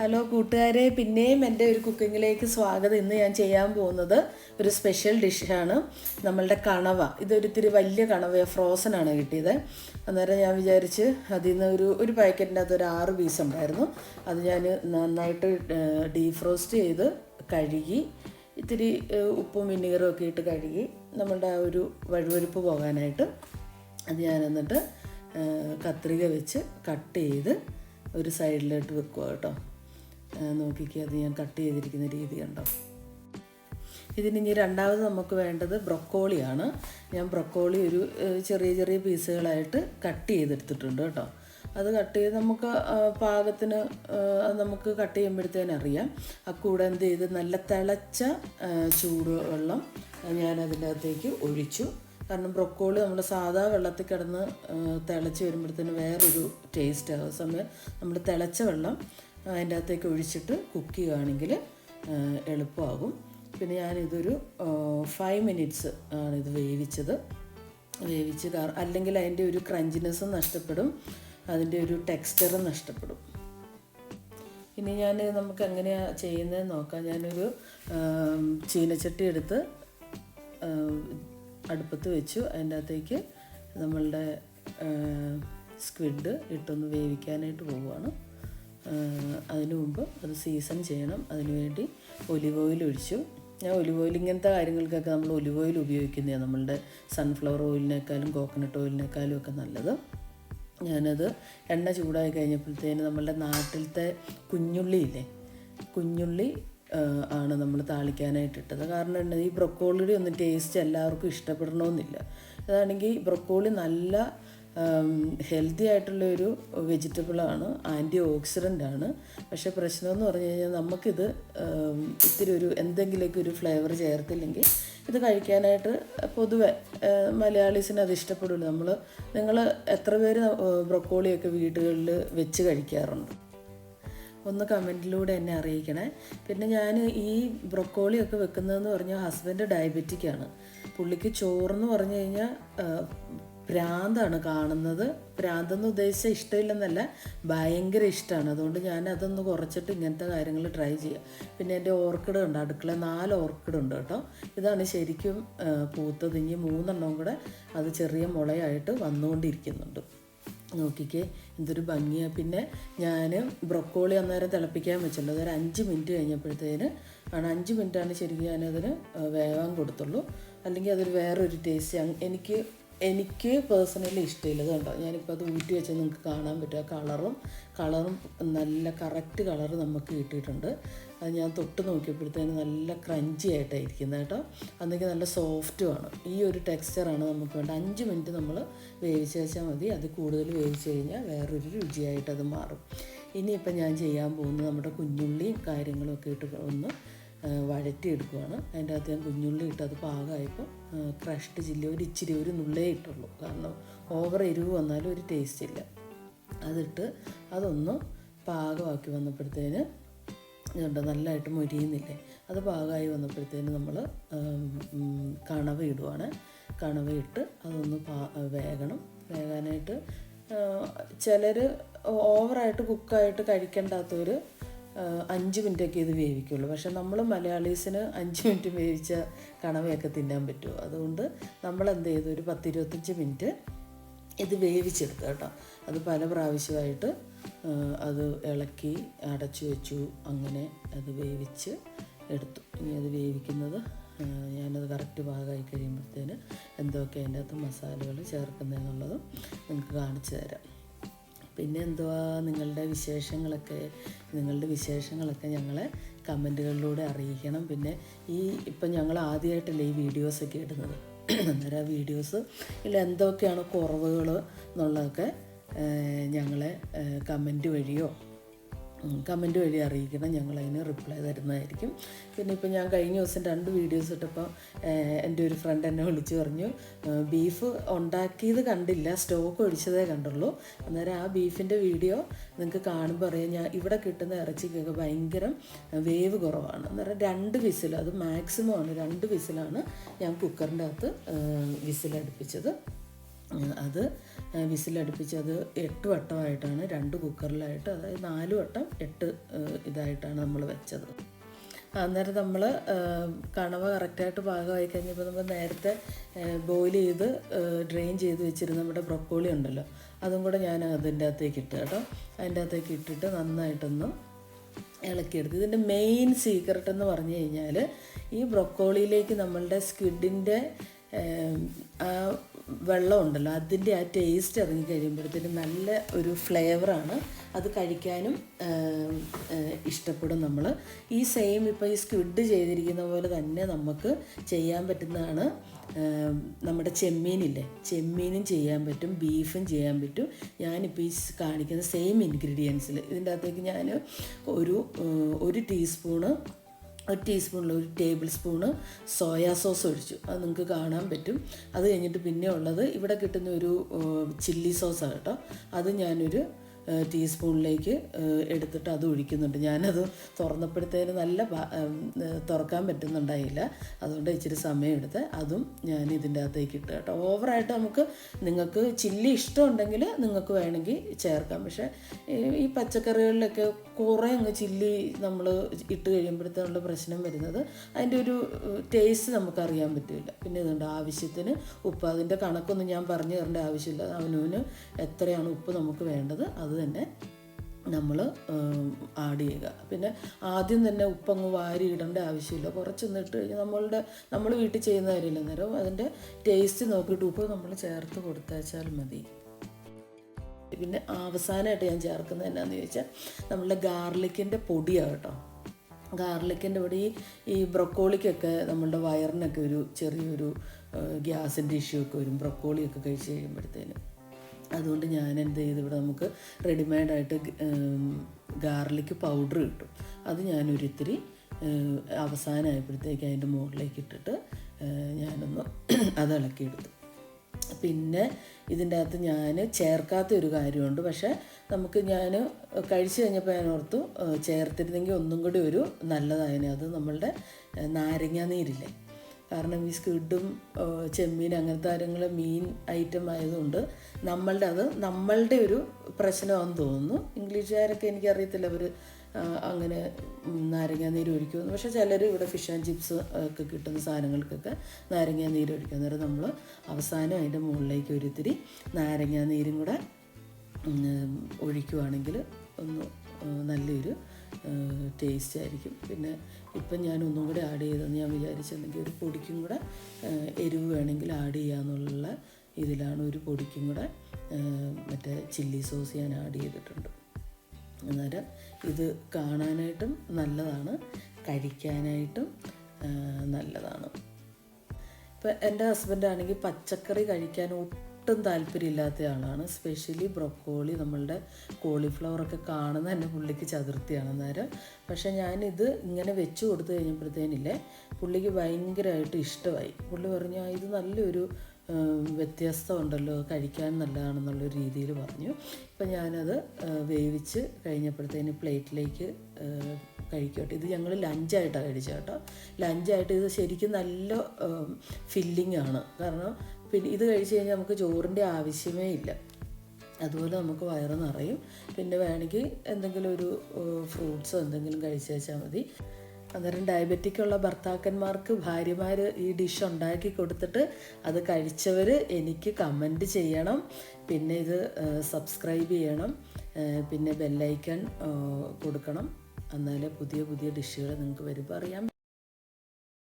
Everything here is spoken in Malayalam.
ഹലോ കൂട്ടുകാരെ. പിന്നെയും എന്റെ ഒരു കുക്കിങ്ങിലേക്ക് സ്വാഗതം. ഇന്ന് ഞാൻ ചെയ്യാൻ പോകുന്നത് ഒരു സ്പെഷ്യൽ ഡിഷാണ് നമ്മളുടെ കണവ. ഇതൊരിത്തിരി വലിയ കണവ ഫ്രോസൺ ആണ് കിട്ടിയത്. അന്നേരം ഞാൻ വിചാരിച്ച് അതിൽ നിന്ന് ഒരു ഒരു പാക്കറ്റിന്റെ അത് ഒരു ആറ് പീസ് ഉണ്ടായിരുന്നു. അത് ഞാൻ നന്നായിട്ട് ഡീഫ്രോസ്റ്റ് ചെയ്ത് കഴുകി ഇത്തിരി ഉപ്പും വിനീഗറും ഒക്കെ ഇട്ട് കഴുകി നമ്മളുടെ ആ ഒരു വഴുവഴുപ്പ് പോകാനായിട്ട് അത് ഞാൻ എന്നിട്ട് കത്രിക വെച്ച് കട്ട് ചെയ്ത് ഒരു സൈഡിലോട്ട് വെക്കുക കേട്ടോ. ഏഹ്, നോക്കിക്കേ അത് ഞാൻ കട്ട് ചെയ്തിരിക്കുന്ന രീതി കണ്ടോ? ഇതിന് ഇനി രണ്ടാമത് നമുക്ക് വേണ്ടത് ബ്രൊക്കോളിയാണ്. ഞാൻ ബ്രൊക്കോളി ഒരു ചെറിയ ചെറിയ പീസുകളായിട്ട് കട്ട് ചെയ്തെടുത്തിട്ടുണ്ട് കേട്ടോ. അത് കട്ട് ചെയ്ത് നമുക്ക് പാകത്തിന് അത് നമുക്ക് കട്ട് ചെയ്യുമ്പോഴത്തേനും അറിയാം. ആ കൂടെ എന്ത് ചെയ്ത് നല്ല തിളച്ച ചൂട് ചൂടുവെള്ളം ഞാൻ അതിന്റെ അകത്തേക്ക് ഒഴിച്ചു. കാരണം ബ്രൊക്കോളി നമ്മൾ സാധാ വെള്ളത്തിൽ കിടന്ന് തിളച്ച് വരുമ്പോഴത്തേന് വേറൊരു ടേസ്റ്റ്. ആ സമയം നമ്മൾ തിളച്ച വെള്ളം അതിന്റെ അകത്തേക്ക് ഒഴിച്ചിട്ട് കുക്ക് ചെയ്യുകയാണെങ്കിൽ എളുപ്പമാകും. പിന്നെ ഞാനിതൊരു ഫൈവ് മിനിറ്റ്സ് ആണ് ഇത് വേവിച്ചത്. വേവിച്ച് അല്ലെങ്കിൽ അതിന്റെ ഒരു ക്രഞ്ചിനെസ്സും നഷ്ടപ്പെടും. അതിന്റെ ഒരു ടെക്സ്ചറും നഷ്ടപ്പെടും. ഇനി ഞാൻ നമുക്ക് എങ്ങനെയാണ് ചെയ്യുന്നത് നോക്കാം. ഞാനൊരു ചീനച്ചട്ടി എടുത്ത് അടുപ്പത്ത് വെച്ചു. അതിന്റെ അകത്തേക്ക് നമ്മളുടെ സ്ക്വിഡ് ഇട്ടൊന്ന് വേവിക്കാനായിട്ട് പോവുകയാണ്. അതിനു മുമ്പ് അത് സീസൺ ചെയ്യണം. അതിനുവേണ്ടി ഒലിവ് ഓയിൽ ഒഴിച്ചു. ഞാൻ ഒലിവ് ഓയിൽ ഇങ്ങനത്തെ കാര്യങ്ങൾക്കൊക്കെ നമ്മൾ ഒലിവ് ഓയിൽ ഉപയോഗിക്കുന്നതാണ്. നമ്മളുടെ സൺഫ്ലവർ ഓയിലിനേക്കാളും കോക്കനട്ട് ഓയിലിനേക്കാളും ഒക്കെ നല്ലത്. ഞാനത് എണ്ണ ചൂടായി കഴിഞ്ഞപ്പോഴത്തേന് നമ്മളുടെ നാട്ടിലത്തെ കുഞ്ഞുള്ളി ഇല്ലേ? കുഞ്ഞുള്ളി ആണ് നമ്മൾ താളിക്കാനായിട്ട് ഇട്ടത്. കാരണം എന്താ ഈ ബ്രൊക്കോളിയുടെ ഒന്നും ടേസ്റ്റ് എല്ലാവർക്കും ഇഷ്ടപ്പെടണമെന്നില്ല അതാണെങ്കിൽ ബ്രൊക്കോളി നല്ല ഹെൽത്തി ആയിട്ടുള്ള ഒരു വെജിറ്റബിളാണ് ആന്റി ഓക്സിഡന്റ് ആണ്. പക്ഷേ പ്രശ്നമെന്ന് പറഞ്ഞു കഴിഞ്ഞാൽ നമുക്കിത് ഇത്തിരി ഒരു എന്തെങ്കിലുമൊക്കെ ഒരു ഫ്ലേവർ ചേർത്തില്ലെങ്കിൽ ഇത് കഴിക്കാനായിട്ട് പൊതുവെ മലയാളീസിന് അത് ഇഷ്ടപ്പെടില്ല നമ്മൾ നിങ്ങൾ എത്ര പേര് ബ്രൊക്കോളിയൊക്കെ വീടുകളിൽ വെച്ച് കഴിക്കാറുണ്ട്? ഒന്ന് കമന്റിലൂടെ എന്നെ അറിയിക്കണേ. പിന്നെ ഞാൻ ഈ ബ്രൊക്കോളിയൊക്കെ വെക്കുന്നതെന്ന് പറഞ്ഞാൽ ഹസ്ബൻഡ് ഡയബറ്റിക്കാണ് പുള്ളിക്ക് ചോറെന്ന് പറഞ്ഞു കഴിഞ്ഞാൽ ഭ്രാന്താണ് കാണുന്നത്. ഭ്രാന്തെന്ന് ഉദ്ദേശിച്ച ഇഷ്ടമില്ലെന്നല്ല ഭയങ്കര ഇഷ്ടമാണ് അതുകൊണ്ട് ഞാൻ അതൊന്ന് കുറച്ചിട്ട് ഇങ്ങനത്തെ കാര്യങ്ങൾ ട്രൈ ചെയ്യാം. പിന്നെ എന്റെ ഓർക്കിഡ് ഉണ്ട് അടുക്കള നാല് ഓർക്കിഡ് ഉണ്ട് കേട്ടോ. ഇതാണ് ശരിക്കും പൂത്തത്. ഇനി മൂന്നെണ്ണം കൂടെ അത് ചെറിയ മുളയായിട്ട് വന്നുകൊണ്ടിരിക്കുന്നുണ്ട്. നോക്കിക്കേ എന്തൊരു ഭംഗിയാണ് പിന്നെ ഞാൻ ബ്രൊക്കോളി അന്നേരം തിളപ്പിക്കാൻ വെച്ചുള്ളൂ അതൊരു അഞ്ച് മിനിറ്റ് കഴിഞ്ഞപ്പോഴത്തേന് ആണ്. അഞ്ച് മിനിറ്റാണ് ശരിക്കും ഞാനതിന് വേവാൻ കൊടുത്തുള്ളൂ. അല്ലെങ്കിൽ അതൊരു വേറൊരു ടേസ്റ്റ് എനിക്ക് എനിക്ക് പേഴ്സണലി ഇഷ്ടമില്ല ഇത് കണ്ടോ? ഞാനിപ്പോൾ അത് ഊറ്റി വെച്ചാൽ നിങ്ങൾക്ക് കാണാൻ പറ്റുക കളറും കളറും നല്ല കറക്റ്റ് കളർ നമുക്ക് കിട്ടിയിട്ടുണ്ട്. അത് ഞാൻ തൊട്ട് നോക്കിയപ്പോഴത്തേന് നല്ല ക്രഞ്ചി ആയിട്ടായിരിക്കുന്നത് കേട്ടോ. അന്നെങ്കിൽ നല്ല സോഫ്റ്റുമാണ് ഈ ഒരു ടെക്സ്ചറാണ് നമുക്ക് വേണ്ട അഞ്ച് മിനിറ്റ് നമ്മൾ വേവിച്ച് വെച്ചാൽ മതി. അത് കൂടുതൽ വേവിച്ച് കഴിഞ്ഞാൽ വേറൊരു രുചിയായിട്ട് അത് മാറും. ഇനിയിപ്പോൾ ഞാൻ ചെയ്യാൻ പോകുന്നത് നമ്മുടെ കുഞ്ഞുള്ളിയും കാര്യങ്ങളും ഒക്കെ ഇട്ട് ഒന്ന് വഴറ്റിയെടുക്കുവാണ്. അതിന്റെ അകത്ത് ഞാൻ കുഞ്ഞുള്ളി ഇട്ട് അത് പാകമായപ്പോൾ ക്രഷ്ഡ് ചില്ലി ഒരു ഇച്ചിരി ഒരു നുള്ളേ ഇട്ടുള്ളൂ. കാരണം ഓവർ എരിവ് വന്നാലും ഒരു ടേസ്റ്റ് ഇല്ല. അതിട്ട് അതൊന്ന് പാകമാക്കി വന്നപ്പോഴത്തേന് ഇതുണ്ട് നല്ലതായിട്ട് മൊരിയുന്നില്ലേ? അത് പാകമായി വന്നപ്പോഴത്തേന് നമ്മൾ കണവ ഇടുവാണ്. കണവ ഇട്ട് അതൊന്ന് പാ വേകണം. വേകാനായിട്ട് ചിലർ ഓവറായിട്ട് കുക്കായിട്ട് കഴിക്കേണ്ടാത്തവർ അഞ്ച് മിനിറ്റൊക്കെ ഇത് വേവിക്കുള്ളൂ. പക്ഷെ നമ്മൾ മലയാളീസിന് അഞ്ച് മിനിറ്റ് വേവിച്ച കണവയൊക്കെ തിന്നാൻ പറ്റുമോ? അതുകൊണ്ട് നമ്മൾ എന്ത് ചെയ്തു? ഒരു പത്തിരുപത്തഞ്ച് മിനിറ്റ് ഇത് വേവിച്ചെടുത്തു കേട്ടോ. അത് പല പ്രാവശ്യമായിട്ട് അത് ഇളക്കി അടച്ചു വെച്ചു. അങ്ങനെ അത് വേവിച്ച് എടുത്തു. ഇനി അത് വേവിക്കുന്നത് ഞാനത് കറക്റ്റ് പാകമായി കഴിയുമ്പോഴത്തേന് എന്തൊക്കെ അതിന്റെ അകത്ത് മസാലകൾ ചേർക്കുന്നതെന്നുള്ളതും നിങ്ങൾക്ക് കാണിച്ചു തരാം. പിന്നെ എന്തുവാ നിങ്ങളുടെ വിശേഷങ്ങളൊക്കെ? നിങ്ങളുടെ വിശേഷങ്ങളൊക്കെ ഞങ്ങളെ കമന്റുകളിലൂടെ അറിയിക്കണം. പിന്നെ ഈ ഇപ്പം ഞങ്ങൾ ആദ്യമായിട്ടല്ലേ ഈ വീഡിയോസൊക്കെ ഇടുന്നത്. അന്നേരം ആ വീഡിയോസ് ഇല്ല എന്തൊക്കെയാണ് കുറവുകൾ എന്നുള്ളതൊക്കെ ഞങ്ങളെ കമന്റ് വഴിയോ കമന്റ് വഴി അറിയിക്കണം ഞങ്ങൾ അതിന് റിപ്ലൈ തരുന്നതായിരിക്കും. പിന്നെ ഇപ്പം ഞാൻ കഴിഞ്ഞ ദിവസം രണ്ട് വീഡിയോസ് ഇട്ടപ്പോൾ എന്റെ ഒരു ഫ്രണ്ട് എന്നെ വിളിച്ചു പറഞ്ഞു ബീഫ് ഉണ്ടാക്കിയത് കണ്ടില്ല സ്റ്റോക്ക് ഒഴിച്ചതേ കണ്ടുള്ളൂ. അന്നേരം ആ ബീഫിന്റെ വീഡിയോ നിങ്ങൾക്ക് കാണുമ്പോൾ അറിയാം ഞാൻ ഇവിടെ കിട്ടുന്ന ഇറച്ചിക്കൊക്കെ ഭയങ്കര വേവ് കുറവാണ്. അന്നേരം രണ്ട് വിസിൽ അത് മാക്സിമം ആണ് രണ്ട് വിസിലാണ് ഞാൻ കുക്കറിന്റെ അകത്ത് വിസിലടുപ്പിച്ചത്. അത് വിസിലടുപ്പിച്ച് അത് എട്ട് വട്ടമായിട്ടാണ് രണ്ട് കുക്കറിലായിട്ട് അതായത് നാല് വട്ടം എട്ട് ഇതായിട്ടാണ് നമ്മൾ വെച്ചത്. അന്നേരം നമ്മൾ കണവ കറക്റ്റായിട്ട് പാകമായി കഴിഞ്ഞപ്പോൾ നമ്മൾ നേരത്തെ ബോയിൽ ചെയ്ത് ഡ്രെയിൻ ചെയ്ത് വെച്ചിരുന്ന നമ്മുടെ ബ്രൊക്കോളി ഉണ്ടല്ലോ അതും കൂടെ ഞാൻ അതിന്റെ അകത്തേക്ക് ഇട്ട് കേട്ടോ. അതിന്റെ അകത്തേക്ക് ഇട്ടിട്ട് നന്നായിട്ടൊന്ന് ഇളക്കിയെടുത്ത്. ഇതിന്റെ മെയിൻ സീക്രട്ട് എന്ന് പറഞ്ഞു കഴിഞ്ഞാൽ ഈ ബ്രൊക്കോളിയിലേക്ക് നമ്മളുടെ സ്ക്വിഡിന്റെ ആ വെള്ളം ഉണ്ടല്ലോ അതിന്റെ ആ ടേസ്റ്റ് ഇറങ്ങി കഴിയുമ്പോഴത്തേനും നല്ല ഒരു ഫ്ലേവറാണ് അത് കഴിക്കാനും ഇഷ്ടപ്പെടും നമ്മൾ ഈ സെയിം ഇപ്പോൾ ഈ സ്ക്വിഡ് ചെയ്തിരിക്കുന്ന പോലെ തന്നെ നമുക്ക് ചെയ്യാൻ പറ്റുന്നതാണ് നമ്മുടെ ചെമ്മീനില്ലേ? ചെമ്മീനും ചെയ്യാൻ പറ്റും ബീഫും ചെയ്യാൻ പറ്റും. ഞാനിപ്പോൾ ഈ കാണിക്കുന്ന സെയിം ഇൻഗ്രീഡിയൻസിൽ ഇതിന്റെ അകത്തേക്ക് ഞാൻ ഒരു ഒരു ടീസ്പൂണ് ഒരു ടീസ്പൂണിൽ ഒരു ടേബിൾ സ്പൂണ് സോയാ സോസ് ഒഴിച്ചു. അത് നിങ്ങൾക്ക് കാണാൻ പറ്റും. അത് കഴിഞ്ഞിട്ട് പിന്നെ ഉള്ളത് ഇവിടെ കിട്ടുന്ന ഒരു ചില്ലി സോസാണ് കേട്ടോ. അത് ഞാനൊരു ടീസ്പൂണിലേക്ക് എടുത്തിട്ട് അത് ഒഴിക്കുന്നുണ്ട്. ഞാനത് തുറന്നപ്പോഴത്തേന് നല്ല തുറക്കാൻ പറ്റുന്നുണ്ടായില്ല. അതുകൊണ്ട് ഇച്ചിരി സമയം എടുത്ത് അതും ഞാൻ ഇതിന്റെ അകത്തേക്ക് ഇട്ട് കേട്ടോ. ഓവറായിട്ട് നമുക്ക് നിങ്ങൾക്ക് ചില്ലി ഇഷ്ടമുണ്ടെങ്കിൽ നിങ്ങൾക്ക് വേണമെങ്കിൽ ചേർക്കാം. പക്ഷേ ഈ പച്ചക്കറികളിലൊക്കെ കുറേ അങ്ങ് ചില്ലി നമ്മൾ ഇട്ട് കഴിയുമ്പോഴത്തേനുള്ള പ്രശ്നം വരുന്നത് അതിന്റെ ഒരു ടേസ്റ്റ് നമുക്കറിയാൻ പറ്റില്ല. പിന്നെ ഇതുണ്ട് ആവശ്യത്തിന് ഉപ്പ്. അതിന്റെ കണക്കൊന്നും ഞാൻ പറഞ്ഞു തരേണ്ട ആവശ്യമില്ല. അവനവന് എത്രയാണ് ഉപ്പ് നമുക്ക് വേണ്ടത് അത് തന്നെ നമ്മൾ ആഡ് ചെയ്യുക. പിന്നെ ആദ്യം തന്നെ ഉപ്പങ്ങ് വാരി ഇടേണ്ട ആവശ്യമില്ല. കുറച്ചൊന്ന് ഇട്ട് കഴിഞ്ഞാൽ നമ്മളുടെ നമ്മൾ വീട്ടിൽ ചെയ്യുന്ന കാര്യമില്ല. അന്നേരം അതിന്റെ ടേസ്റ്റ് നോക്കിയിട്ട് ഉപ്പ് നമ്മൾ ചേർത്ത് കൊടുത്തേച്ചാൽ മതി. പിന്നെ അവസാനമായിട്ട് ഞാൻ ചേർക്കുന്നത് എന്നാന്ന് ചോദിച്ചാൽ നമ്മളുടെ ഗാർലിക്കിന്റെ പൊടിയാണ് കേട്ടോ. ഗാർലിക്കിന്റെ പൊടി ഈ ബ്രൊക്കോളിക്കൊക്കെ നമ്മളുടെ വയറിനൊക്കെ ഒരു ചെറിയൊരു ഗ്യാസിന്റെ ഇഷ്യൂ ഒക്കെ വരും. ബ്രൊക്കോളിയൊക്കെ കഴിച്ച് കഴിയുമ്പോഴത്തേനും. അതുകൊണ്ട് ഞാൻ എന്ത് ചെയ്തു? ഇവിടെ നമുക്ക് റെഡിമെയ്ഡായിട്ട് ഗാർലിക് പൗഡർ കിട്ടും. അത് ഞാനൊരിത്തിരി ഒരിത്തിരി അവസാനമായപ്പോഴത്തേക്ക് അതിന്റെ മുകളിലേക്ക് ഇട്ടിട്ട് ഞാനൊന്ന് അത് ഇളക്കിയെടുത്തു. പിന്നെ ഇതിന്റെ അകത്ത് ഞാൻ ചേർക്കാത്ത ഒരു കാര്യമുണ്ട്. പക്ഷേ നമുക്ക് ഞാൻ കഴിച്ചു കഴിഞ്ഞപ്പോൾ ഞാൻ ഓർത്തു ചേർത്തിരുന്നെങ്കിൽ ഒന്നും കൂടി ഒരു നല്ലതായിരുന്നു അത് നമ്മളുടെ നാരങ്ങാനീരില്ലേ നാരങ്ങാ നീരില്ലേ? കാരണം ഈ സ്ക്വിഡും ചെമ്മീൻ അങ്ങനത്തെ കാര്യങ്ങൾ മീൻ ഐറ്റം ആയതുകൊണ്ട് നമ്മളുടെ അത് നമ്മളുടെ ഒരു പ്രശ്നമാണെന്ന് തോന്നുന്നു. ഇംഗ്ലീഷുകാരൊക്കെ എനിക്കറിയത്തില്ല അവർ അങ്ങനെ നാരങ്ങ നീര് ഒഴിക്കുമെന്ന്. പക്ഷേ ചിലർ ഇവിടെ ഫിഷ് ആൻഡ് ചിപ്സ് ഒക്കെ കിട്ടുന്ന സാധനങ്ങൾക്കൊക്കെ നാരങ്ങാ നീര് ഒഴിക്കും. അന്നേരം നമ്മൾ അവസാനം അതിന്റെ മുകളിലേക്ക് ഒരിത്തിരി നാരങ്ങാ നീരും കൂടെ ഒഴിക്കുവാണെങ്കിൽ ഒന്ന് നല്ലൊരു ടേസ്റ്റ് ആയിരിക്കും. പിന്നെ ഇപ്പം ഞാൻ ഒന്നും കൂടെ ആഡ് ചെയ്തെന്ന് ഞാൻ വിചാരിച്ചെങ്കിൽ ഒരു പൊടിക്കും കൂടെ എരിവ് വേണമെങ്കിൽ ആഡ് ചെയ്യാമെന്നുള്ള ഇതിലാണ് ഒരു പൊടിക്കും കൂടെ മറ്റേ ചില്ലി സോസ് ഞാൻ ആഡ് ചെയ്തിട്ടുണ്ട്. അന്നേരം ഇത് കാണാനായിട്ടും നല്ലതാണ് കഴിക്കാനായിട്ടും നല്ലതാണ്. ഇപ്പം എന്റെ ഹസ്ബൻഡാണെങ്കിൽ പച്ചക്കറി കഴിക്കാൻ താല്പര്യമില്ലാത്ത ആളാണ്. സ്പെഷ്യലി ബ്രൊക്കോളി നമ്മളുടെ കോളിഫ്ലവറൊക്കെ കാണുന്ന തന്നെ പുള്ളിക്ക് ചതുർത്ഥിയാണ് അന്നേരം. പക്ഷേ ഞാനിത് ഇങ്ങനെ വെച്ച് കൊടുത്തു കഴിഞ്ഞപ്പോഴത്തേനില്ലേ പുള്ളിക്ക് ഭയങ്കരമായിട്ട് ഇഷ്ടമായി. പുള്ളി പറഞ്ഞു "ആ, ഇത് നല്ലൊരു വ്യത്യസ്തമുണ്ടല്ലോ കഴിക്കാൻ നല്ലതാണെന്നുള്ള രീതിയിൽ പറഞ്ഞു. ഇപ്പം ഞാനത് വേവിച്ച് കഴിഞ്ഞപ്പോഴത്തേന് പ്ലേറ്റിലേക്ക് കഴിക്കട്ടെ ഇത് ഞങ്ങൾ ലഞ്ചായിട്ടാണ് കഴിച്ചത് കേട്ടോ. ലഞ്ചായിട്ട് ഇത് ശരിക്കും നല്ല ഫില്ലിംഗ് ആണ് കാരണം പിന്നെ ഇത് കഴിച്ച് കഴിഞ്ഞാൽ നമുക്ക് ചോറിന്റെ ആവശ്യമേ ഇല്ല. അതുപോലെ നമുക്ക് വയറ് നിറയും. പിന്നെ വേണമെങ്കിൽ എന്തെങ്കിലും ഒരു ഫ്രൂട്ട്സോ എന്തെങ്കിലും കഴിച്ചു വെച്ചാൽ മതി. അന്നേരം ഡയബറ്റിക് ഉള്ള ഭർത്താക്കന്മാർക്ക് ഭാര്യമാർ ഈ ഡിഷ് ഉണ്ടാക്കി കൊടുത്തിട്ട് അത് കഴിച്ചവർ എനിക്ക് കമന്റ് ചെയ്യണം. പിന്നെ ഇത് സബ്സ്ക്രൈബ് ചെയ്യണം. പിന്നെ ബെല്ലൈക്കൺ കൊടുക്കണം. എന്നാലേ പുതിയ പുതിയ ഡിഷുകൾ നിങ്ങൾക്ക് വരുമ്പോൾ അറിയാം